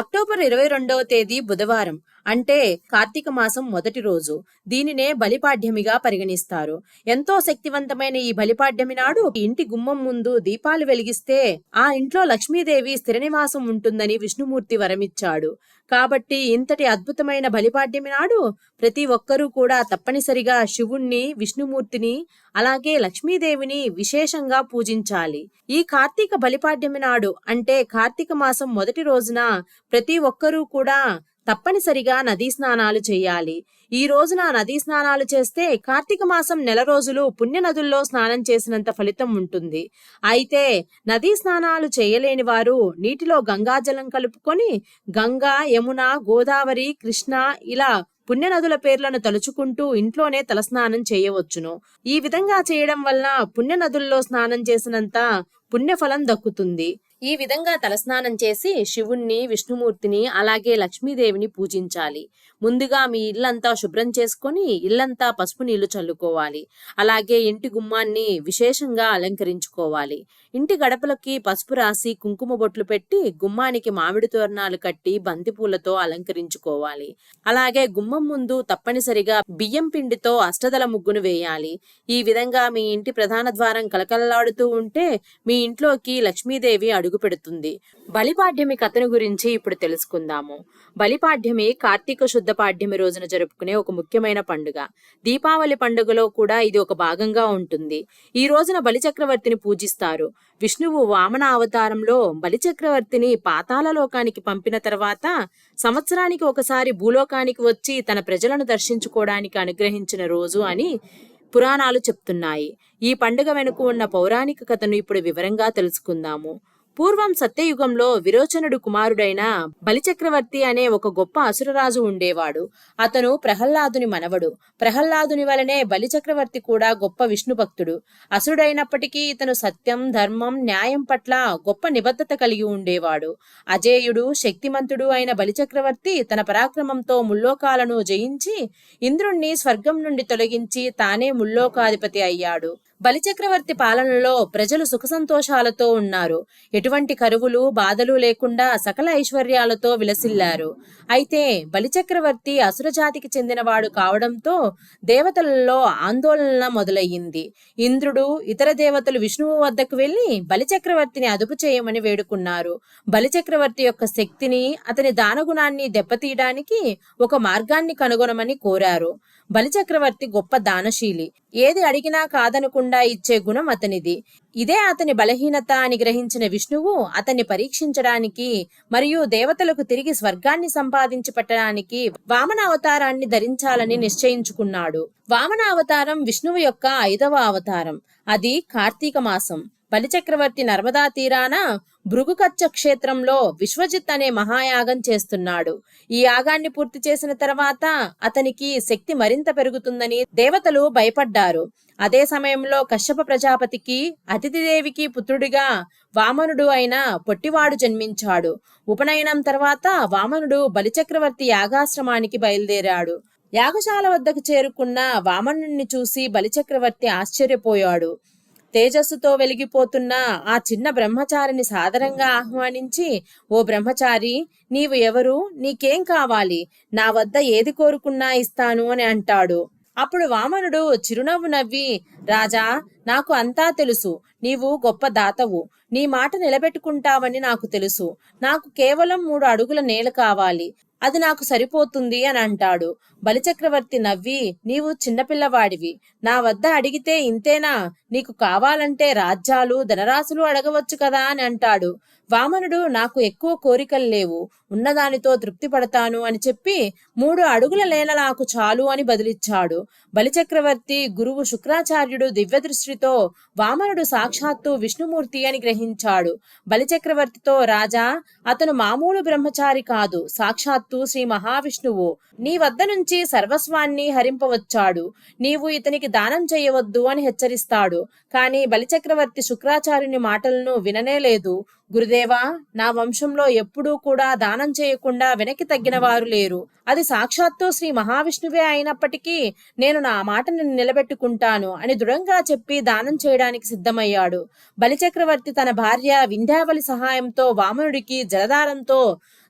October ఇరవై రెండవ తేదీ బుధవారం అంటే కార్తీక మాసం మొదటి రోజు. దీనినే బలిపాడ్యమిగా పరిగణిస్తారు. ఎంతో శక్తివంతమైన ఈ బలిపాడ్యమి నాడు ఇంటి గుమ్మం ముందు దీపాలు వెలిగిస్తే ఆ ఇంట్లో లక్ష్మీదేవి స్థిర నివాసం ఉంటుందని విష్ణుమూర్తి వరమిచ్చాడు. కాబట్టి ఇంతటి అద్భుతమైన బలిపాడ్యమి నాడు ప్రతి ఒక్కరూ కూడా తప్పనిసరిగా శివుణ్ణి విష్ణుమూర్తిని అలాగే లక్ష్మీదేవిని విశేషంగా పూజించాలి. ఈ కార్తీక బలిపాడ్యమి నాడు అంటే కార్తీక మాసం మొదటి రోజున ప్రతి ఒక్కరూ కూడా తప్పనిసరిగా నదీ స్నానాలు చేయాలి. ఈ రోజున నదీ స్నానాలు చేస్తే కార్తీక మాసం నెల రోజులు పుణ్య నదుల్లో స్నానం చేసినంత ఫలితం ఉంటుంది. అయితే నదీ స్నానాలు చేయలేని వారు నీటిలో గంగాజలం కలుపుకొని గంగా యమున గోదావరి కృష్ణ ఇలా పుణ్య నదుల పేర్లను తలుచుకుంటూ ఇంట్లోనే తలస్నానం చేయవచ్చును. ఈ విధంగా చేయడం వల్ల పుణ్య నదుల్లో స్నానం చేసినంత పుణ్యఫలం దక్కుతుంది. ఈ విధంగా తలస్నానం చేసి శివుణ్ణి విష్ణుమూర్తిని అలాగే లక్ష్మీదేవిని పూజించాలి. ముందుగా మీ ఇల్లంతా శుభ్రం చేసుకొని ఇల్లంతా పసుపు నీళ్ళు చల్లుకోవాలి. అలాగే ఇంటి గుమ్మాన్ని విశేషంగా అలంకరించుకోవాలి. ఇంటి గడపలకి పసుపు రాసి కుంకుమ బొట్లు పెట్టి గుమ్మానికి మామిడి తోరణాలు కట్టి బంతిపూలతో అలంకరించుకోవాలి. అలాగే గుమ్మం ముందు తప్పనిసరిగా బియ్యం పిండితో అష్టదల ముగ్గును వేయాలి. ఈ విధంగా మీ ఇంటి ప్రధాన ద్వారం కలకలలాడుతూ ఉంటే మీ ఇంట్లోకి లక్ష్మీదేవి అడుగు పెడుతుంది బలిపాడ్యమి కథను గురించి ఇప్పుడు తెలుసుకుందాము. బలిపాడ్యమి కార్తీక శుద్ధ పాడ్యమి రోజున జరుపుకునే ఒక ముఖ్యమైన పండుగ. దీపావళి పండుగలో కూడా ఇది ఒక భాగంగా ఉంటుంది. ఈ రోజున బలిచక్రవర్తిని పూజిస్తారు. విష్ణువు వామన అవతారంలో బలిచక్రవర్తిని పాతాల లోకానికి పంపిన తర్వాత సంవత్సరానికి ఒకసారి భూలోకానికి వచ్చి తన ప్రజలను దర్శించుకోవడానికి అనుగ్రహించిన రోజు అని పురాణాలు చెప్తున్నాయి. ఈ పండుగ వెనుక ఉన్న పౌరాణిక కథను ఇప్పుడు వివరంగా తెలుసుకుందాము. పూర్వం సత్యయుగంలో విరోచనుడు కుమారుడైన బలిచక్రవర్తి అనే ఒక గొప్ప అసురరాజు ఉండేవాడు. అతను ప్రహ్లాదుని మనవడు. ప్రహ్లాదుని వలనే బలిచక్రవర్తి కూడా గొప్ప విష్ణు భక్తుడు అసురుడైనప్పటికీ ఇతను సత్యం ధర్మం న్యాయం పట్ల గొప్ప నిబద్ధత కలిగి ఉండేవాడు. అజేయుడు శక్తిమంతుడు అయిన బలిచక్రవర్తి తన పరాక్రమంతో ముల్లోకాలను జయించి ఇంద్రుణ్ణి స్వర్గం నుండి తొలగించి తానే ముల్లోకాధిపతి అయ్యాడు. బలిచక్రవర్తి పాలనలో ప్రజలు సుఖ సంతోషాలతో ఉన్నారు. ఎటువంటి కరువులు బాధలు లేకుండా సకల ఐశ్వర్యాలతో విలసిల్లారు. అయితే బలిచక్రవర్తి అసురజాతికి చెందినవాడు కావడంతో దేవతలలో ఆందోళన మొదలయ్యింది. ఇంద్రుడు ఇతర దేవతలు విష్ణువు వద్దకు వెళ్ళి బలిచక్రవర్తిని అదుపు చేయమని వేడుకున్నారు. బలిచక్రవర్తి యొక్క శక్తిని అతని దానగుణాన్ని దెబ్బతీయడానికి ఒక మార్గాన్ని కనుగొనమని కోరారు. బలిచక్రవర్తి గొప్ప దానశీలి. ఏది అడిగినా కాదనకుండా ఇచ్చే గుణం అతనిది. ఇదే అతని బలహీనత అని గ్రహించిన విష్ణువు అతన్ని పరీక్షించడానికి మరియు దేవతలకు తిరిగి స్వర్గాన్ని సంపాదించి పెట్టడానికి వామన అవతారాన్ని ధరించాలని నిశ్చయించుకున్నాడు. వామన అవతారం విష్ణువు యొక్క ఐదవ అవతారం. అది కార్తీక మాసం. బలిచక్రవర్తి నర్మదా తీరాన భృగుకచ్చ క్షేత్రంలో విశ్వజిత్ అనే మహాయాగం చేస్తున్నాడు. ఈ యాగాన్ని పూర్తి చేసిన తర్వాత అతనికి శక్తి మరింత పెరుగుతుందని దేవతలు భయపడ్డారు. అదే సమయంలో కశ్యప ప్రజాపతికి అతిథిదేవికి పుత్రుడిగా వామనుడు అయిన పొట్టివాడు జన్మించాడు. ఉపనయనం తర్వాత వామనుడు బలిచక్రవర్తి యాగాశ్రమానికి బయలుదేరాడు. యాగశాల వద్దకు చేరుకున్న వామనుణ్ణి చూసి బలిచక్రవర్తి ఆశ్చర్యపోయాడు. తేజస్సుతో వెలిగిపోతున్న ఆ చిన్న బ్రహ్మచారిని సాదరంగా ఆహ్వానించి ఓ బ్రహ్మచారి నీవు ఎవరు? నీకేం కావాలి? నా వద్ద ఏది కోరుకున్నా ఇస్తాను అని అంటాడు. అప్పుడు వామనుడు చిరునవ్వు నవ్వి రాజా నాకు అంతా తెలుసు. నీవు గొప్ప దాతవు. నీ మాట నిలబెట్టుకుంటావని నాకు తెలుసు. నాకు కేవలం మూడు అడుగుల నేల కావాలి. అది నాకు సరిపోతుంది అని అంటాడు. బలిచక్రవర్తి నవ్వి నీవు చిన్నపిల్లవాడివి. నా వద్ద అడిగితే ఇంతేనా? నీకు కావాలంటే రాజ్యాలు ధనరాశులు అడగవచ్చు కదా అని అంటాడు. వామనుడు నాకు ఎక్కువ కోరికలు లేవు ఉన్నదానితో తృప్తి పడతాను అని చెప్పి మూడు అడుగుల లేన నాకు చాలు అని బదిలిచ్చాడు. బలిచక్రవర్తి గురువు శుక్రాచార్యుడు దివ్యదృష్టితో వామనుడు సాక్షాత్తు విష్ణుమూర్తి అని గ్రహించాడు. బలిచక్రవర్తితో రాజా అతను మామూలు బ్రహ్మచారి కాదు సాక్షాత్తు శ్రీ మహావిష్ణువు. నీ వద్ద నుంచి సర్వస్వాన్ని హరింపవచ్చాడు. నీవు ఇతనికి దానం చేయవద్దు అని హెచ్చరిస్తాడు. కానీ బలిచక్రవర్తి శుక్రాచార్యుని మాటలను విననే లేదు. గురుదేవా నా వంశంలో ఎప్పుడూ కూడా దానం చేయకుండా వెనక్కి తగ్గిన వారు లేరు. అది సాక్షాత్తు శ్రీ మహావిష్ణువే అయినప్పటికీ నేను నా మాటను నిలబెట్టుకుంటాను అని దృఢంగా చెప్పి దానం చేయడానికి సిద్ధమయ్యాడు. బలిచక్రవర్తి తన భార్య వింధ్యావళి సహాయంతో వామనుడికి జలధారంతో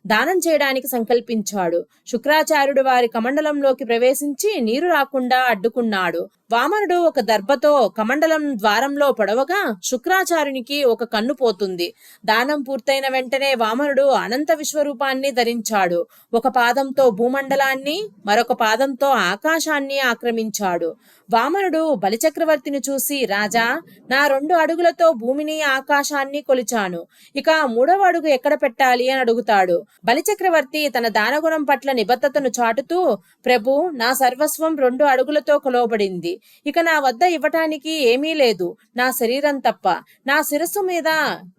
దానం చేయడానికి సంకల్పించాడు. శుక్రాచార్యుడు వారి కమండలంలోకి ప్రవేశించి నీరు రాకుండా అడ్డుకున్నాడు. వామనుడు ఒక దర్భతో కమండలం ద్వారంలో పొడవగా శుక్రాచార్యునికి ఒక కన్ను పోతుంది. దానం పూర్తయిన వెంటనే వామనుడు అనంత విశ్వరూపాన్ని ధరించాడు. ఒక పాదంతో భూమండలాన్ని మరొక పాదంతో ఆకాశాన్ని ఆక్రమించాడు. వామనుడు బలిచక్రవర్తిని చూసి రాజా నా రెండు అడుగులతో భూమిని ఆకాశాన్ని కొలిచాను. ఇక మూడవ అడుగు ఎక్కడ పెట్టాలి? అని అడుగుతాడు. బలిచక్రవర్తి తన దానగుణం పట్ల నిబద్ధతను చాటుతూ ప్రభు నా సర్వస్వం రెండు అడుగులతో కొలవబడింది. ఇక నా వద్ద ఇవ్వటానికి ఏమీ లేదు. నా శరీరం తప్ప. నా శిరస్సు మీద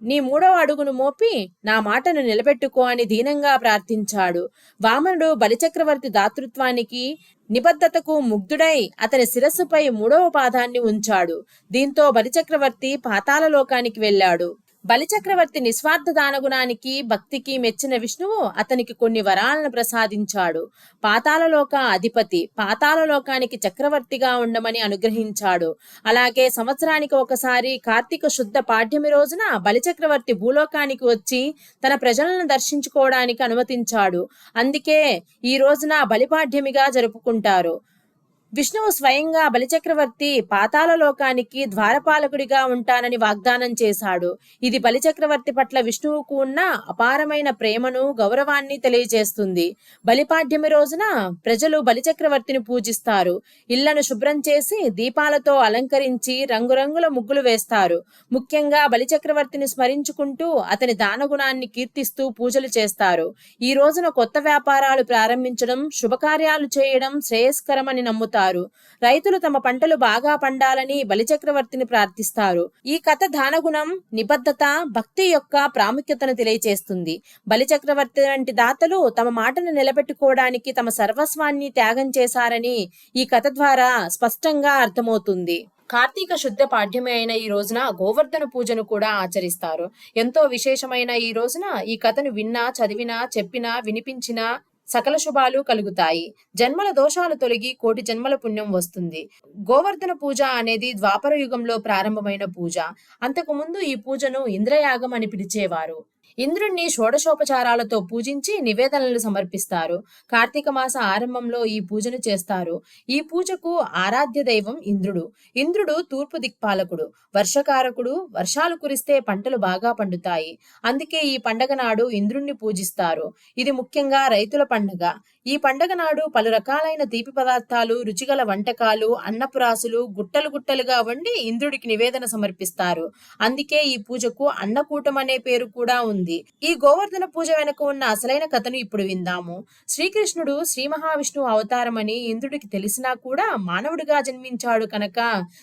నీ మూడవ అడుగును మోపి నా మాటను నిలబెట్టుకో అని దీనంగా ప్రార్థించాడు. వామనుడు బలిచక్రవర్తి దాతృత్వానికి నిబద్ధతకు ముగ్ధుడై అతని శిరస్సుపై మూడవ పాదాన్ని ఉంచాడు. దీంతో బలిచక్రవర్తి పాతాళలోకానికి వెళ్ళాడు. బలిచక్రవర్తి నిస్వార్థ దానగుణానికి భక్తికి మెచ్చిన విష్ణువు అతనికి కొన్ని వరాలను ప్రసాదించాడు. పాతాళలోక అధిపతి పాతాళలోకానికి చక్రవర్తిగా ఉండమని అనుగ్రహించాడు. అలాగే సంవత్సరానికి ఒకసారి కార్తీక శుద్ధ పాఠ్యమి రోజున బలిచక్రవర్తి భూలోకానికి వచ్చి తన ప్రజలను దర్శించుకోవడానికి అనుమతించాడు. అందుకే ఈ రోజున బలిపాఠ్యమిగా జరుపుకుంటారు. విష్ణువు స్వయంగా బలిచక్రవర్తి పాతాళ లోకానికి ద్వారపాలకుడిగా ఉంటానని వాగ్దానం చేశాడు. ఇది బలిచక్రవర్తి పట్ల విష్ణువుకు ఉన్న అపారమైన ప్రేమను గౌరవాన్ని తెలియజేస్తుంది. బలిపాడ్యమి రోజున ప్రజలు బలిచక్రవర్తిని పూజిస్తారు. ఇళ్ళను శుభ్రం చేసి దీపాలతో అలంకరించి రంగురంగుల ముగ్గులు వేస్తారు. ముఖ్యంగా బలిచక్రవర్తిని స్మరించుకుంటూ అతని దానగుణాన్ని కీర్తిస్తూ పూజలు చేస్తారు. ఈ రోజున కొత్త వ్యాపారాలు ప్రారంభించడం శుభకార్యాలు చేయడం శ్రేయస్కరమని నమ్ముతారు. రైతులు తమ పంటలు బాగా పండాలని బలిచక్రవర్తిని ప్రార్థిస్తారు. ఈ కథ దానగుణం నిబద్ధత భక్తి యొక్క ప్రాముఖ్యతను తెలియచేస్తుంది. బలిచక్రవర్తి వంటి దాతలు తమ మాటను నిలబెట్టుకోవడానికి తమ సర్వస్వాన్ని త్యాగం చేశారని ఈ కథ ద్వారా స్పష్టంగా అర్థమవుతుంది. కార్తీక శుద్ధ పాఠ్యమే అయిన ఈ రోజున గోవర్ధన పూజను కూడా ఆచరిస్తారు. ఎంతో విశేషమైన ఈ రోజున ఈ కథను విన్నా చదివినా చెప్పినా వినిపించినా సకల శుభాలు కలుగుతాయి. జన్మల దోషాలు తొలగి కోటి జన్మల పుణ్యం వస్తుంది. గోవర్ధన పూజ అనేది ద్వాపర యుగంలో ప్రారంభమైన పూజ. అంతకు ముందు ఈ పూజను ఇంద్రయాగం అని పిలిచేవారు. ఇంద్రుణ్ణి షోడశోపచారాలతో పూజించి నివేదనలు సమర్పిస్తారు. కార్తీక మాస ఆరంభంలో ఈ పూజను చేస్తారు. ఈ పూజకు ఆరాధ్య దైవం ఇంద్రుడు. ఇంద్రుడు తూర్పు దిక్పాలకుడు. వర్షకారకుడు వర్షాలు కురిస్తే పంటలు బాగా పండుతాయి. అందుకే ఈ పండగ నాడు ఇంద్రుణ్ణి పూజిస్తారు. ఇది ముఖ్యంగా రైతుల పండగ. ఈ పండగ నాడు పలు రకాలైన తీపి పదార్థాలు రుచిగల వంటకాలు అన్నపురాసులు గుట్టలు గుట్టలుగా వండి ఇంద్రుడికి నివేదన సమర్పిస్తారు. అందుకే ఈ పూజకు అన్నకూటం అనే పేరు కూడా ఉంది. ఈ గోవర్ధన పూజ వెనుక ఉన్న అసలైన కథను ఇప్పుడు విందాము. శ్రీకృష్ణుడు శ్రీ మహావిష్ణువు అవతారమని ఇంద్రుడికి తెలిసినా కూడా మానవుడిగా జన్మించాడు కనుక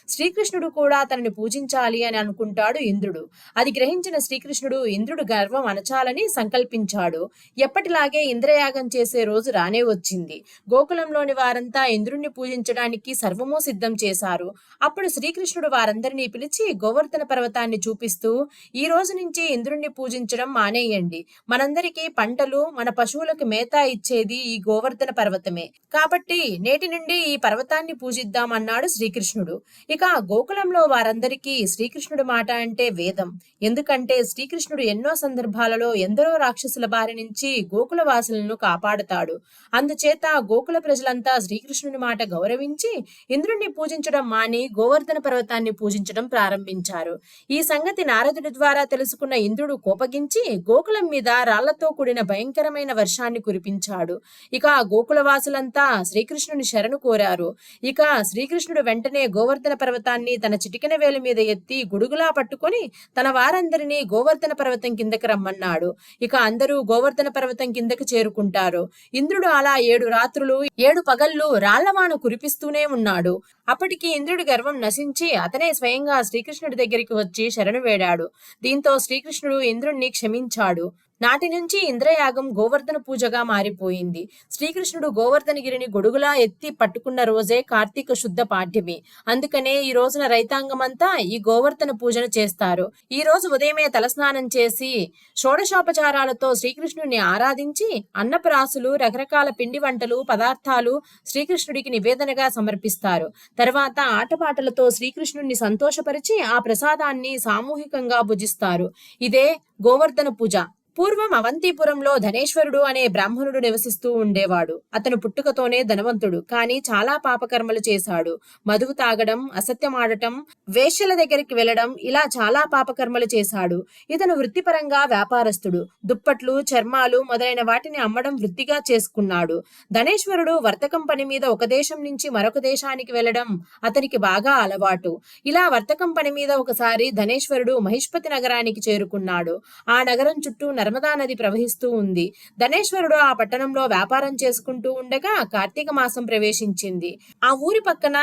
శ్రీకృష్ణుడు కూడా తనని పూజించాలి అని అనుకుంటాడు ఇంద్రుడు. అది గ్రహించిన శ్రీకృష్ణుడు ఇంద్రుడు గర్వం అనచాలని సంకల్పించాడు. ఎప్పటిలాగే ఇంద్రయాగం చేసే రోజు రానే వచ్చింది. గోకులంలోని వారంతా ఇంద్రుణ్ణి పూజించడానికి సర్వము సిద్ధం చేశారు. అప్పుడు శ్రీకృష్ణుడు వారందరినీ పిలిచి గోవర్ధన పర్వతాన్ని చూపిస్తూ ఈ రోజు నుంచి ఇంద్రుణ్ణి పూజించడం మానేయండి మనందరికీ పంటలు మన పశువులకు మేత ఇచ్చేది ఈ గోవర్ధన పర్వతమే. కాబట్టి నేటి నుండి ఈ పర్వతాన్ని పూజిద్దాం అన్నాడు శ్రీకృష్ణుడు. ఇక గోకులంలో వారందరికీ శ్రీకృష్ణుడు మాట అంటే వేదం. ఎందుకంటే శ్రీకృష్ణుడు ఎన్నో సందర్భాలలో ఎందరో రాక్షసుల బారి నుంచి గోకుల వాసులను కాపాడుతాడు. అందుచేత గోకుల ప్రజలంతా శ్రీకృష్ణుని మాట గౌరవించి ఇంద్రుణ్ణి పూజించడం మాని గోవర్ధన పర్వతాన్ని పూజించడం ప్రారంభించారు. ఈ సంగతి నారదుడి ద్వారా తెలుసుకున్న ఇంద్రుడు కోపగించి గోకులం మీద రాళ్ళతో కూడిన భయంకరమైన వర్షాన్ని కురిపించాడు. ఇక ఆ గోకుల వాసులంతా శ్రీకృష్ణుని శరణు కోరారు. ఇక శ్రీకృష్ణుడు వెంటనే గోవర్ధన పర్వతాన్ని తన చిటికెన వేలు మీద ఎత్తి గుడుగులా పట్టుకొని తన వారందరినీ గోవర్ధన పర్వతం కిందకి రమ్మన్నాడు. ఇక అందరూ గోవర్ధన పర్వతం కిందకి చేరుకుంటారు. ఇంద్రుడు అలా ఏడు రాత్రులు ఏడు పగళ్ళు రాళ్ళవాన కురిపిస్తూనే ఉన్నాడు. అప్పటికి ఇంద్రుడి గర్వం నశించి అతనే స్వయంగా శ్రీకృష్ణుడి దగ్గరికి వచ్చి శరణు వేడాడు. దీంతో శ్రీకృష్ణుడు ఇంద్రుణ్ణి క్షమించాడు. నాటి నుంచి ఇంద్రయాగం గోవర్ధన పూజగా మారిపోయింది. శ్రీకృష్ణుడు గోవర్ధనగిరిని గొడుగులా ఎత్తి పట్టుకున్న రోజే కార్తీక శుద్ధ పాఠ్యమి అందుకనే ఈ రోజున రైతాంగమంతా ఈ గోవర్ధన పూజను చేస్తారు. ఈ రోజు ఉదయమే తలస్నానం చేసి షోడశోపచారాలతో శ్రీకృష్ణుడిని ఆరాధించి అన్నప్రాసులు రకరకాల పిండి వంటలు పదార్థాలు శ్రీకృష్ణుడికి నివేదనగా సమర్పిస్తారు. తర్వాత ఆటపాటలతో శ్రీకృష్ణుడిని సంతోషపరిచి ఆ ప్రసాదాన్ని సామూహికంగా భుజిస్తారు. ఇదే గోవర్ధన పూజ. పూర్వం అవంతిపురంలో ధనేశ్వరుడు అనే బ్రాహ్మణుడు నివసిస్తూ ఉండేవాడు. అతను పుట్టుకతోనే ధనవంతుడు కానీ చాలా పాపకర్మలు చేశాడు. మధువు తాగడం అసత్యమాడటం వేషల దగ్గరికి వెళ్ళడం ఇలా చాలా పాపకర్మలు చేశాడు. ఇతను వృత్తిపరంగా వ్యాపారస్తుడు. దుప్పట్లు చర్మాలు మొదలైన వాటిని అమ్మడం వృత్తిగా చేసుకున్నాడు. ధనేశ్వరుడు వర్తకం పని మీద ఒక దేశం నుంచి మరొక దేశానికి వెళ్ళడం అతనికి బాగా అలవాటు. ఇలా వర్తకం పని మీద ఒకసారి ధనేశ్వరుడు మహిష్పతి నగరానికి చేరుకున్నాడు. ఆ నగరం చుట్టూ నర్మదా నది ప్రవహిస్తూ ఉంది. ధనేశ్వరుడు ఆ పట్టణంలో వ్యాపారం చేసుకుంటూ ఉండగా కార్తీక మాసం ప్రవేశించింది. ఆ ఊరి పక్కన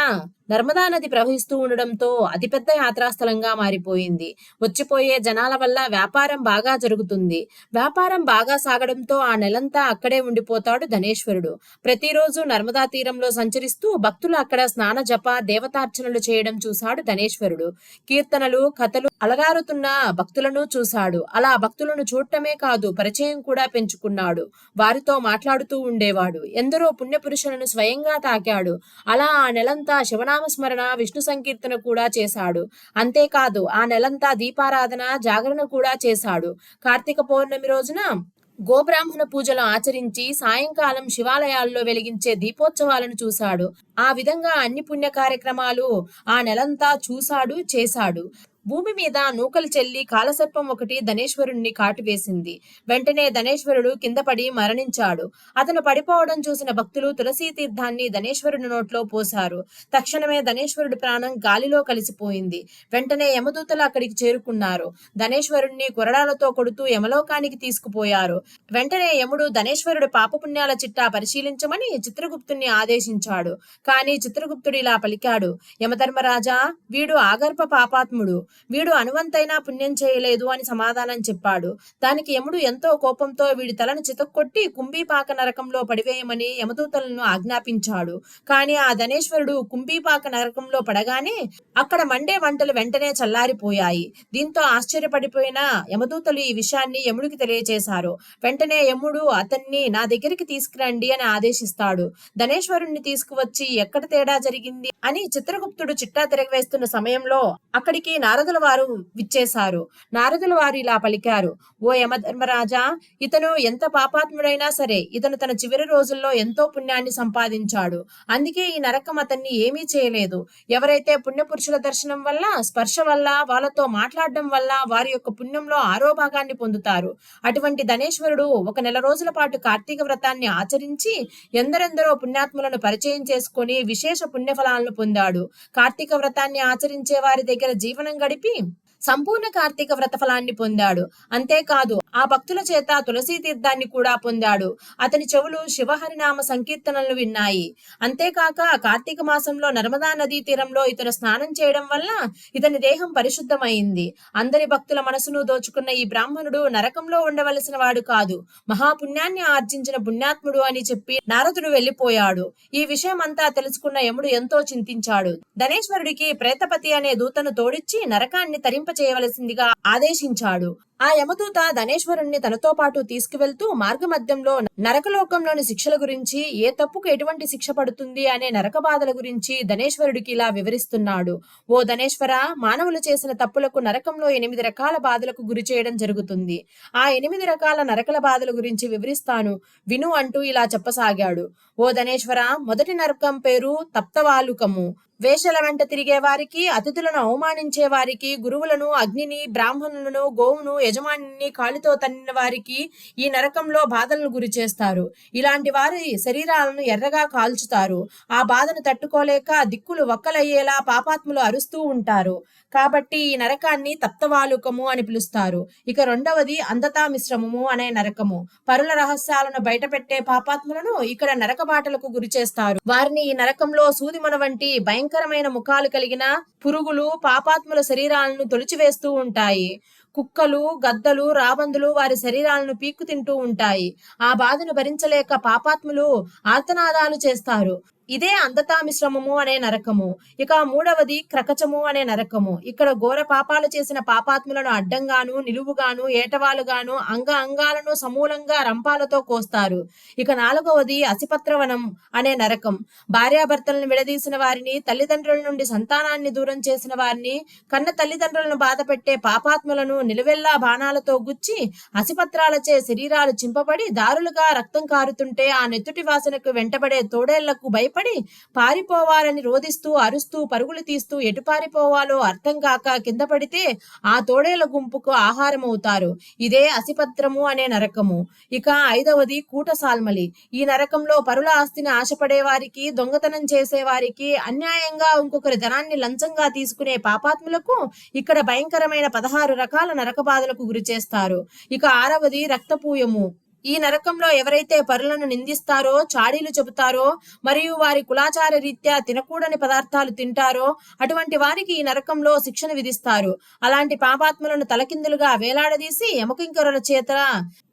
నర్మదా నది ప్రవహిస్తూ ఉండడంతో అతిపెద్ద యాత్రాస్థలంగా మారిపోయింది. వచ్చిపోయే జనాల వల్ల వ్యాపారం బాగా జరుగుతుంది. వ్యాపారం బాగా సాగడంతో ఆ నెలంతా అక్కడే ఉండిపోతాడు ధనేశ్వరుడు. ప్రతిరోజు నర్మదా తీరంలో సంచరిస్తూ భక్తులు అక్కడ స్నాన జప దేవతార్చనలు చేయడం చూశాడు ధనేశ్వరుడు. కీర్తనలు కథలు అలరారుతున్న భక్తులను చూశాడు. అలా భక్తులను చూడటమే కాదు పరిచయం కూడా పెంచుకున్నాడు. వారితో మాట్లాడుతూ ఉండేవాడు. ఎందరో పుణ్యపురుషులను స్వయంగా తాకాడు. అలా ఆ నెలంతా శివనా శివనామస్మరణ విష్ణు సంకీర్తన కూడా చేశాడు. అంతేకాదు ఆ నెలంతా దీపారాధన జాగరణ కూడా చేశాడు. కార్తీక పౌర్ణమి రోజున గోబ్రాహ్మణ పూజలు ఆచరించి సాయంకాలం శివాలయాల్లో వెలిగించే దీపోత్సవాలను చూశాడు. ఆ విధంగా అన్ని పుణ్య కార్యక్రమాలు ఆ నెలంతా చూశాడు చేశాడు. భూమి మీద నూకలు చెల్లి కాలసర్పం ఒకటి ధనేశ్వరుణ్ణి కాటువేసింది. వెంటనే ధనేశ్వరుడు కింద పడి మరణించాడు. అతను పడిపోవడం చూసిన భక్తులు తులసీ తీర్థాన్ని ధనేశ్వరుడి నోట్లో పోశారు. తక్షణమే ధనేశ్వరుడి ప్రాణం గాలిలో కలిసిపోయింది. వెంటనే యమదూతలు అక్కడికి చేరుకున్నారు. ధనేశ్వరుణ్ణి కొరడాలతో కొడుతూ యమలోకానికి తీసుకుపోయారు. వెంటనే యముడు ధనేశ్వరుడు పాపపుణ్యాల చిట్టా పరిశీలించమని చిత్రగుప్తుణ్ణి ఆదేశించాడు. కానీ చిత్రగుప్తుడు ఇలా పలికాడు. యమధర్మరాజా వీడు ఆగర్భ పాపాత్ముడు. వీడు అనువంతైనా పుణ్యం చేయలేదు అని సమాధానం చెప్పాడు. దానికి యముడు ఎంతో కోపంతో వీడి తలను చితక్కొట్టి కుంభీపాక నరకంలో పడివేయమని యమదూతలను ఆజ్ఞాపించాడు. కానీ ఆ ధనేశ్వరుడు కుంభీపాక నరకంలో పడగానే అక్కడ మండే వంటలు వెంటనే చల్లారిపోయాయి. దీంతో ఆశ్చర్యపడిపోయిన యమదూతలు ఈ విషయాన్ని యముడికి తెలియచేశారు. వెంటనే యముడు అతన్ని నా దగ్గరికి తీసుకురండి అని ఆదేశిస్తాడు. ధనేశ్వరుణ్ణి తీసుకువచ్చి ఎక్కడ తేడా జరిగింది అని చిత్రగుప్తుడు చిట్టా తిరగవేస్తున్న సమయంలో అక్కడికి నారదుల వారు విచ్చేశారు. నారదుల వారు ఇలా పలికారు ఓ యమధర్మరాజా ఇతను ఎంత పాపాత్ముడైనా సరే ఇతను తన చివరి రోజుల్లో ఎంతో పుణ్యాన్ని సంపాదించాడు. అందుకే ఈ నరకం అతన్ని ఏమీ చేయలేదు. ఎవరైతే పుణ్యపురుషుల దర్శనం వల్ల స్పర్శ వల్ల వాళ్ళతో మాట్లాడడం వల్ల వారి యొక్క పుణ్యంలో ఆరో భాగాన్ని పొందుతారు. అటువంటి ధనేశ్వరుడు ఒక నెల రోజుల పాటు కార్తీక వ్రతాన్ని ఆచరించి ఎందరెందరో పుణ్యాత్ములను పరిచయం చేసుకొని విశేష పుణ్యఫలాలను పొందాడు. కార్తీక వ్రతాన్ని ఆచరించే వారి దగ్గర జీవనం Beam. సంపూర్ణ కార్తీక వ్రత ఫలాన్ని పొందాడు. అంతేకాదు ఆ భక్తుల చేత తులసీ తీర్థాన్ని కూడా పొందాడు. అతని చెవులు శివహరినామ సంకీర్తనలు విన్నాయి. అంతేకాక కార్తీక మాసంలో నర్మదా నదీ తీరంలో ఇతను స్నానం చేయడం వల్ల ఇతని దేహం పరిశుద్ధమైంది. అందరి భక్తుల మనసును దోచుకున్న ఈ బ్రాహ్మణుడు నరకంలో ఉండవలసిన వాడు కాదు. మహాపుణ్యాన్ని ఆర్జించిన పుణ్యాత్ముడు అని చెప్పి నారదుడు వెళ్ళిపోయాడు ఈ విషయం అంతా తెలుసుకున్న యముడు ఎంతో చింతించాడు. ధనేశ్వరుడికి ప్రేతపతి అనే దూతను తోడిచ్చి నరకాన్ని తరిం చేయవలసిందిగా ఆదేశించాడు. ఆ యమదూత ధనేశ్వరుణ్ణి తనతో పాటు తీసుకువెళ్తూ మార్గమధ్యంలో నరకలోకంలోని శిక్షల గురించి ఏ తప్పుకు ఎటువంటి శిక్ష పడుతుంది అనే నరక బాధల గురించి ధనేశ్వరుడికి ఇలా వివరిస్తున్నాడు. ఓ ధనేశ్వర మానవులు చేసిన తప్పులకు నరకంలో ఎనిమిది రకాల బాధలకు గురి చేయడం జరుగుతుంది. ఆ ఎనిమిది రకాల నరకల బాధల గురించి వివరిస్తాను. విను అంటూ ఇలా చెప్పసాగాడు. ఓ ధనేశ్వర మొదటి నరకం పేరు తప్తవాలుకము. వేషల వెంట తిరిగే వారికి అతిథులను అవమానించే వారికి గురువులను అగ్నిని బ్రాహ్మణులను గోవును యజమానిని కాలితో తన్నిన వారికి ఈ నరకంలో బాధలను గురి చేస్తారు. ఇలాంటి వారి శరీరాలను ఎర్రగా కాల్చుతారు. ఆ బాధను తట్టుకోలేక దిక్కులు ఒక్కలయ్యేలా పాపాత్ములు అరుస్తూ ఉంటారు. కాబట్టి ఈ నరకాన్ని తప్తవాలుకము అని పిలుస్తారు. ఇక రెండవది అంధతా మిశ్రమము అనే నరకము. పరుల రహస్యాలను బయటపెట్టే పాపాత్ములను ఇక్కడ నరక బాటలకు గురి చేస్తారు. వారిని ఈ నరకంలో సూదిమన వంటి భయంకరమైన ముఖాలు కలిగిన పురుగులు పాపాత్ముల శరీరాలను తొలిచివేస్తూ ఉంటాయి. కుక్కలు గద్దలు రాబందులు వారి శరీరాలను పీక్కు తింటూ ఉంటాయి. ఆ బాధను భరించలేక పాపాత్ములు ఆర్తనాదాలు చేస్తారు. ఇదే అంధతామిశ్రమము అనే నరకము. ఇక మూడవది క్రకచము అనే నరకము. ఇక్కడ ఘోర పాపాలు చేసిన పాపాత్ములను అడ్డంగాను నిలువుగాను ఏటవాలుగాను అంగ అంగాలను సమూలంగా రంపాలతో కోస్తారు. ఇక నాలుగవది అసిపత్రవనం అనే నరకం. భార్యాభర్తలను విడదీసిన వారిని తల్లిదండ్రుల నుండి సంతానాన్ని దూరం చేసిన వారిని కన్న తల్లిదండ్రులను బాధపెట్టే పాపాత్ములను నిలువెల్లా బాణాలతో గుచ్చి అసిపత్రాలచే శరీరాలు చింపబడి దారులుగా రక్తం కారుతుంటే ఆ నెత్తుటి వాసనకు వెంటబడే తోడేళ్ళకు భయపడి పారిపోవాలని రోదిస్తూ అరుస్తూ పరుగులు తీస్తూ ఎటు పారిపోవాలో అర్థం కాక కింద పడితే ఆ తోడేల గుంపుకు ఆహారం అవుతారు ఇదే అసిపత్రము అనే నరకము. ఇక ఐదవది కూటసాల్మలి. ఈ నరకంలో పరుల ఆస్తిని ఆశపడే వారికి దొంగతనం చేసే వారికి అన్యాయంగా ఇంకొకరి ధనాన్ని లంచంగా తీసుకునే పాపాత్ములకు ఇక్కడ భయంకరమైన పదహారు రకాల నరక బాధలకు గురి చేస్తారు ఇక ఆరవది రక్తపూయము. ఈ నరకంలో ఎవరైతే పరులను నిందిస్తారో చాడీలు చెబుతారో మరియు వారి కులాచార రీత్యా తినకూడని పదార్థాలు తింటారో అటువంటి వారికి ఈ నరకంలో శిక్షణ విధిస్తారు. అలాంటి పాపాత్ములను తలకిందులుగా వేలాడదీసి ఎముకింకరుల చేత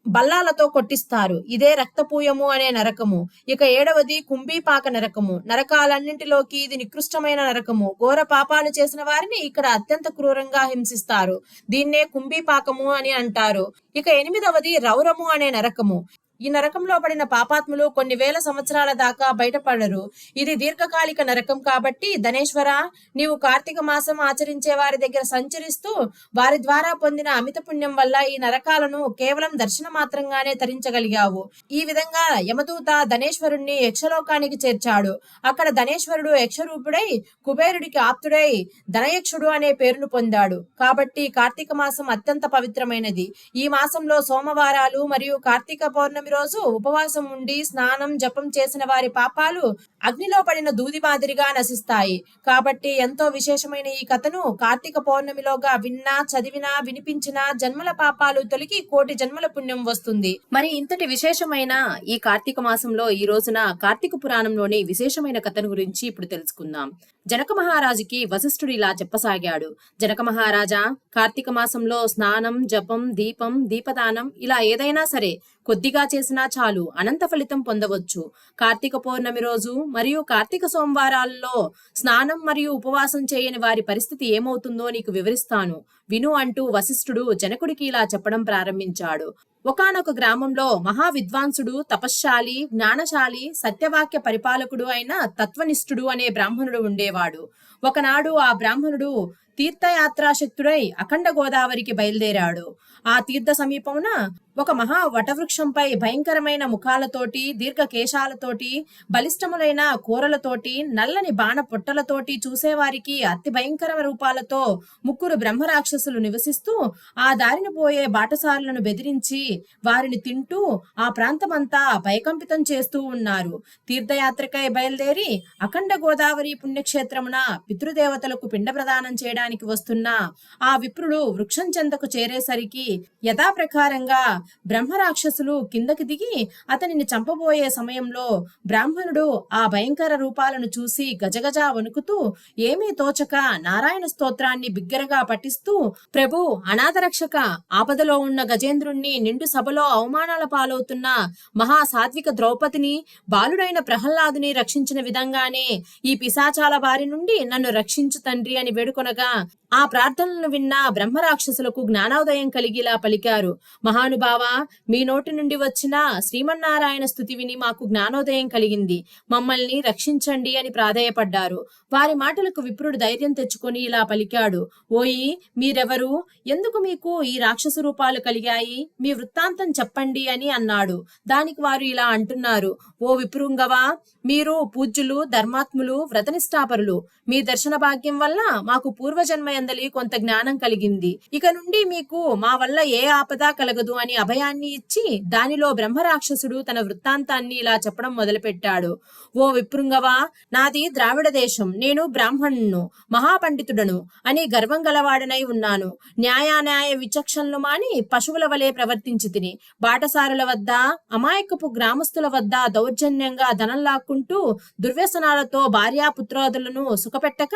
బల్లాలతో కొట్టిస్తారు. ఇదే రక్తపూయము అనే నరకము. ఇక ఏడవది కుంభీపాక నరకము. నరకాలన్నింటిలోకి ఇది నికృష్టమైన నరకము. ఘోర పాపాలు చేసిన వారిని ఇక్కడ అత్యంత క్రూరంగా హింసిస్తారు. దీన్నే కుంభీపాకము అని అంటారు. ఇక ఎనిమిదవది రౌరము అనే నరకము. ఈ నరకంలో పడిన పాపాత్ములు కొన్ని వేల సంవత్సరాల దాకా బయటపడరు. ఇది దీర్ఘకాలిక నరకం కాబట్టి ధనేశ్వర నీవు కార్తీక మాసం ఆచరించే వారి దగ్గర సంచరిస్తూ వారి ద్వారా పొందిన అమిత పుణ్యం వల్ల ఈ నరకాలను కేవలం దర్శన మాత్రంగానే తరించగలిగావు ఈ విధంగా యమదూత ధనేశ్వరుణ్ణి యక్షలోకానికి చేర్చాడు. అక్కడ ధనేశ్వరుడు యక్షరూపుడై కుబేరుడికి ఆప్తుడై ధనయక్షుడు అనే పేరును పొందాడు. కాబట్టి కార్తీక మాసం అత్యంత పవిత్రమైనది. ఈ మాసంలో సోమవారాలు మరియు కార్తీక పౌర్ణమి రోజు ఉపవాసం ఉండి స్నానం జపం చేసిన వారి పాపాలు అగ్నిలో పడిన దూది మాదిరిగా నశిస్తాయి. కాబట్టి ఎంతో విశేషమైన ఈ కథను కార్తీక పౌర్ణమిలోగా విన్నా చదివినా వినిపించినా జన్మల పాపాలు తొలగి కోటి జన్మల పుణ్యం వస్తుంది. మరి ఇంతటి విశేషమైన ఈ కార్తీక మాసంలో ఈ రోజున కార్తీక పురాణంలోని విశేషమైన కథను గురించి ఇప్పుడు తెలుసుకుందాం. జనక మహారాజుకి వశిష్ఠుడు ఇలా చెప్పసాగాడు. జనక మహారాజా కార్తీక మాసంలో స్నానం జపం దీపం దీపదానం ఇలా ఏదైనా సరే కొద్దిగా చేసినా చాలు అనంత ఫలితం పొందవచ్చు. కార్తీక పౌర్ణమి రోజు మరియు కార్తీక సోమవారాల్లో స్నానం మరియు ఉపవాసం చేయని వారి పరిస్థితి ఏమవుతుందో నీకు వివరిస్తాను. విను అంటూ వశిష్ఠుడు జనకుడికి ఇలా చెప్పడం ప్రారంభించాడు. ఒకానొక గ్రామంలో మహా విద్వాంసుడు తపశ్శాలి జ్ఞానశాలి సత్యవాక్య పరిపాలకుడు అయిన తత్వనిష్ఠుడు అనే బ్రాహ్మణుడు ఉండేవాడు. ఒకనాడు ఆ బ్రాహ్మణుడు తీర్థయాత్రాశక్తుడై అఖండ గోదావరికి బయలుదేరాడు. ఆ తీర్థ సమీపమున ఒక మహా వటవృక్షంపై భయంకరమైన ముఖాలతోటి దీర్ఘ కేశాలతోటి బలిష్టములైన కూరలతోటి నల్లని బాణ పొట్టలతోటి చూసేవారికి అతి భయంకర రూపాలతో ముగ్గురు బ్రహ్మరాక్షసులు నివసిస్తూ ఆ దారిన పోయే బాటసారులను బెదిరించి వారిని తింటూ ఆ ప్రాంతమంతా భయకంపితం చేస్తూ ఉన్నారు. తీర్థయాత్రకై బయలుదేరి అఖండ గోదావరి పుణ్యక్షేత్రమున పితృదేవతలకు పిండ ప్రదానం చేయడం చేయడానికి వస్తున్న ఆ విప్రుడు వృక్షం చెంతకు చేరేసరికి యథాప్రకారంగా బ్రహ్మరాక్షసులు కిందకి దిగి అతనిని చంపబోయే సమయంలో బ్రాహ్మణుడు ఆ భయంకర రూపాలను చూసి గజగజ వణుకుతూ ఏమీ తోచక నారాయణ స్తోత్రాన్ని బిగ్గరగా పఠిస్తూ ప్రభు అనాథరక్షక ఆపదలో ఉన్న గజేంద్రుణ్ణి నిండు సభలో అవమానాల పాలవుతున్న మహా సాత్విక ద్రౌపదిని బాలుడైన ప్రహ్లాదుని రక్షించిన విధంగానే ఈ పిశాచాల బారి నుండి నన్ను రక్షించు తండ్రి అని వేడుకొనగా า ఆ ప్రార్థనలను విన్న బ్రహ్మరాక్షసులకు జ్ఞానోదయం కలిగిలా పలికారు. మహానుభావ మీ నోటి నుండి వచ్చిన శ్రీమన్నారాయణ స్థుతి విని మాకు జ్ఞానోదయం కలిగింది. మమ్మల్ని రక్షించండి అని ప్రాధేయపడ్డారు. వారి మాటలకు విప్రుడు ధైర్యం తెచ్చుకొని ఇలా పలికాడు. ఓయి మీరెవరు? ఎందుకు మీకు ఈ రాక్షస రూపాలు కలిగాయి? మీ వృత్తాంతం చెప్పండి అని అన్నాడు. దానికి వారు ఇలా అంటున్నారు. ఓ విప్రుంగవా మీరు పూజ్యులు ధర్మాత్ములు వ్రతనిష్టాపరులు మీ దర్శన భాగ్యం వల్ల మాకు పూర్వజన్మ అందలి కొంత జ్ఞానం కలిగింది. ఇక నుండి మీకు మా వల్ల ఏ ఆపద కలగదు అని అభయాన్ని ఇచ్చి దానిలో బ్రహ్మరాక్షసుడు తన వృత్తాంతాన్ని ఇలా చెప్పడం మొదలుపెట్టాడు. ఓ విప్రుంగవా నాది ద్రావిడ దేశం. నేను బ్రాహ్మణును మహాపండితుడను అని గర్వం గలవాడనై ఉన్నాను. న్యాయాన్యాయ విచక్షణలు మాని పశువుల వలె ప్రవర్తించి తిని బాటసారుల వద్ద అమాయకపు గ్రామస్తుల వద్ద దౌర్జన్యంగా ధనం లాక్కుంటూ దుర్వ్యసనాలతో భార్యాపుత్రాదులను సుఖపెట్టక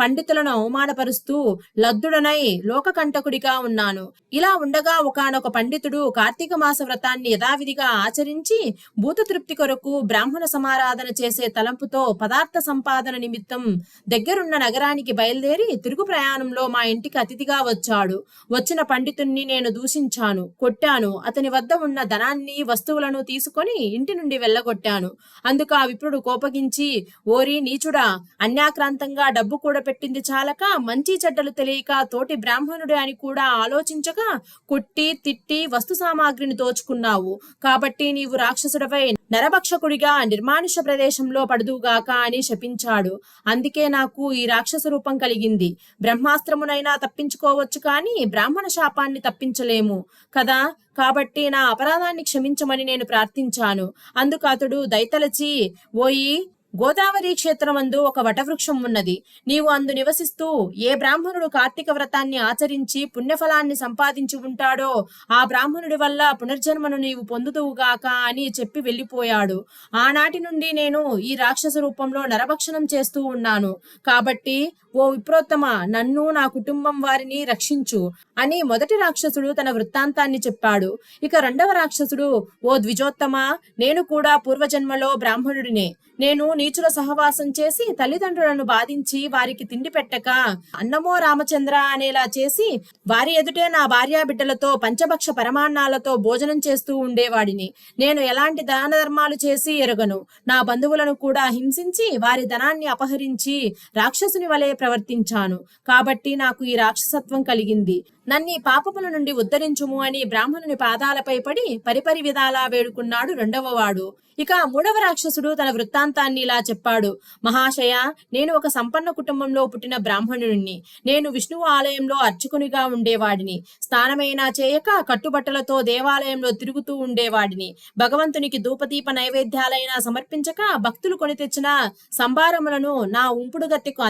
పండితులను అవమానపరుస్తూ లద్దుడనై లోకకంటకుడిగా ఉన్నాను. ఇలా ఉండగా ఒకానొక పండితుడు కార్తీక మాస వ్రతాన్ని యథావిధిగా ఆచరించి భూతతృప్తి కొరకు బ్రాహ్మణ సమారాధన చేసే తలంపుతో పదార్థ సంపాదన నిమిత్తం దగ్గరున్న నగరానికి బయలుదేరి తిరుగు ప్రయాణంలో మా ఇంటికి అతిథిగా వచ్చాడు. వచ్చిన పండితుణ్ణి నేను దూషించాను కొట్టాను. అతని వద్ద ఉన్న ధనాన్ని వస్తువులను తీసుకొని ఇంటి నుండి వెళ్ళగొట్టాను. అందుకు ఆ విప్రుడు కోపగించి ఓరి నీచుడా అన్యాక్రాంతంగా డబ్బు కూడా పెట్టింది చాలక మంచి చెడ్డలు తెలియక తోటి బ్రాహ్మణుడు అని కూడా ఆలోచించక కొట్టి తిట్టి వస్తు సామాగ్రిని దోచుకున్నావు. కాబట్టి నీవు రాక్షసుడపై నరభక్షకుడిగా నిర్మానుష ప్రదేశంలో పడుదుగాక అని శపించాడు. అందుకే నాకు ఈ రాక్షస రూపం కలిగింది. బ్రహ్మాస్త్రమునైనా తప్పించుకోవచ్చు కానీ బ్రాహ్మణ శాపాన్ని తప్పించలేము కదా? కాబట్టి నా అపరాధాన్ని క్షమించమని నేను ప్రార్థించాను. అందుకు అతడు దయతలచి ఓయి గోదావరి క్షేత్రమందు ఒక వటవృక్షం ఉన్నది. నీవు అందు నివసిస్తూ ఏ బ్రాహ్మణుడు కార్తీక వ్రతాన్ని ఆచరించి పుణ్యఫలాన్ని సంపాదించి ఉంటాడో ఆ బ్రాహ్మణుడి వల్ల పునర్జన్మను నీవు పొందుతువుగాక అని చెప్పి వెళ్ళిపోయాడు. ఆనాటి నుండి నేను ఈ రాక్షస రూపంలో నరభక్షణం చేస్తూ ఉన్నాను. కాబట్టి ఓ విప్రోత్తమ నన్ను నా కుటుంబం వారిని రక్షించు అని మొదటి రాక్షసుడు తన వృత్తాంతాన్ని చెప్పాడు. ఇక రెండవ రాక్షసుడు ఓ ద్విజోత్తమ నేను కూడా పూర్వజన్మలో బ్రాహ్మణుడినే. నేను నీచుల సహవాసం చేసి తల్లిదండ్రులను బాధించి వారికి తిండి పెట్టక అన్నమో రామచంద్ర అనేలా చేసి వారి ఎదుటే నా భార్యా బిడ్డలతో పంచభక్ష పరమాన్నాలతో భోజనం చేస్తూ ఉండేవాడిని. నేను ఎలాంటి దాన ధర్మాలు చేసి ఎరగను. నా బంధువులను కూడా హింసించి వారి ధనాన్ని అపహరించి రాక్షసుని వలె ప్రవర్తించాను. కాబట్టి నాకు ఈ రాక్షసత్వం కలిగింది. నన్ని పాపముల నుండి ఉద్ధరించుము అని బ్రాహ్మణుని పాదాలపై పడి పరిపరి విధాలా వేడుకున్నాడు రెండవ వాడు. ఇక మూడవ రాక్షసుడు తన వృత్తాంతాన్ని ఇలా చెప్పాడు. మహాశయ నేను ఒక సంపన్న కుటుంబంలో పుట్టిన బ్రాహ్మణుడిని. నేను విష్ణువు ఆలయంలో అర్చకునిగా ఉండేవాడిని. స్నానమైనా చేయక కట్టుబట్టలతో దేవాలయంలో తిరుగుతూ ఉండేవాడిని. భగవంతునికి ధూపదీప నైవేద్యాలైనా సమర్పించక భక్తులు కొని తెచ్చిన సంభారములను నా ఉంపుడు గత్తెకు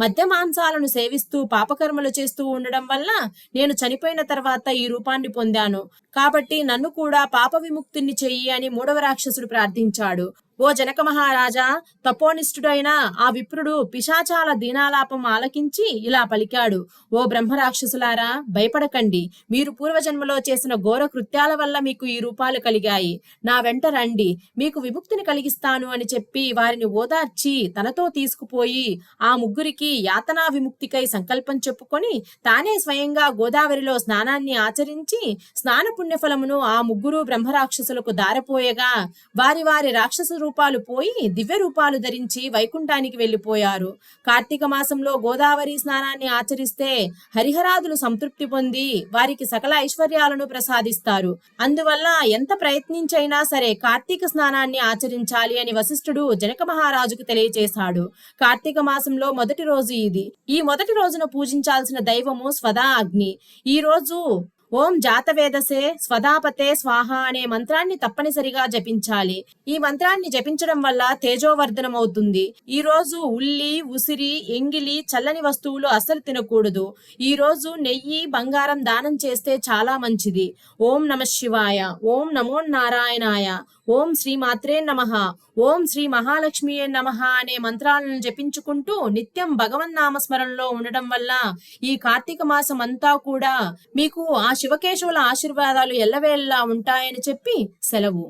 మద్య మాంసాలను సేవిస్తూ పాపకర్మలు చేస్తూ ఉండడం వల్ల నేను చనిపోయిన తర్వాత ఈ రూపాన్ని పొందాను. కాబట్టి నన్ను కూడా పాప విముక్తిని చెయ్యి అని మూడవ రాక్షసుడు ప్రార్థించాడు. ఓ జనక మహారాజా తపోనిష్ఠుడైన ఆ విప్రుడు పిశాచాల దీనాలాపం ఆలకించి ఇలా పలికాడు. ఓ బ్రహ్మరాక్షసులారా భయపడకండి. మీరు పూర్వజన్మలో చేసిన ఘోర కృత్యాల వల్ల మీకు ఈ రూపాలు కలిగాయి. నా వెంట రండి. మీకు విముక్తిని కలిగిస్తాను అని చెప్పి వారిని ఓదార్చి తనతో తీసుకుపోయి ఆ ముగ్గురికి యాతనా విముక్తికై సంకల్పం చెప్పుకొని తానే స్వయంగా గోదావరిలో స్నానాన్ని ఆచరించి స్నాన పుణ్యఫలమును ఆ ముగ్గురు బ్రహ్మరాక్షసులకు దారపోయగా వారి వారి రాక్షసు రూపాలు పోయి దివ్య రూపాలు ధరించి వైకుంఠానికి వెళ్ళిపోయారు. కార్తీక మాసంలో గోదావరి స్నానాన్ని ఆచరిస్తే హరిహరాదులు సంతృప్తి పొంది వారికి సకల ఐశ్వర్యాలను ప్రసాదిస్తారు. అందువల్ల ఎంత ప్రయత్నించైనా సరే కార్తీక స్నానాన్ని ఆచరించాలి అని వశిష్ఠుడు జనక మహారాజుకు తెలియజేశాడు కార్తీక మాసంలో మొదటి రోజు ఇది. ఈ మొదటి రోజున పూజించాల్సిన దైవము స్వదా అగ్ని. ఈ రోజు ఓం జాతవేదసే స్వదాపతే స్వాహ అనే మంత్రాన్ని తప్పనిసరిగా జపించాలి. ఈ మంత్రాన్ని జపించడం వల్ల తేజోవర్ధనం అవుతుంది ఈ రోజు ఉల్లి ఉసిరి ఎంగిలి చల్లని వస్తువులు అస్సలు తినకూడదు. ఈ రోజు నెయ్యి బంగారం దానం చేస్తే చాలా మంచిది. ఓం నమ శివాయ. ఓం నమో నారాయణాయ. ఓం శ్రీ మాత్రే నమ. ఓం శ్రీ మహాలక్ష్మియే నమః అనే మంత్రాలను జపించుకుంటూ నిత్యం భగవన్నామ స్మరణలో ఉండడం వల్ల ఈ కార్తీక మాసం అంతా కూడా మీకు ఆ శివకేశవుల ఆశీర్వాదాలు ఎల్లవేళలా ఉంటాయని చెప్పి సెలవు.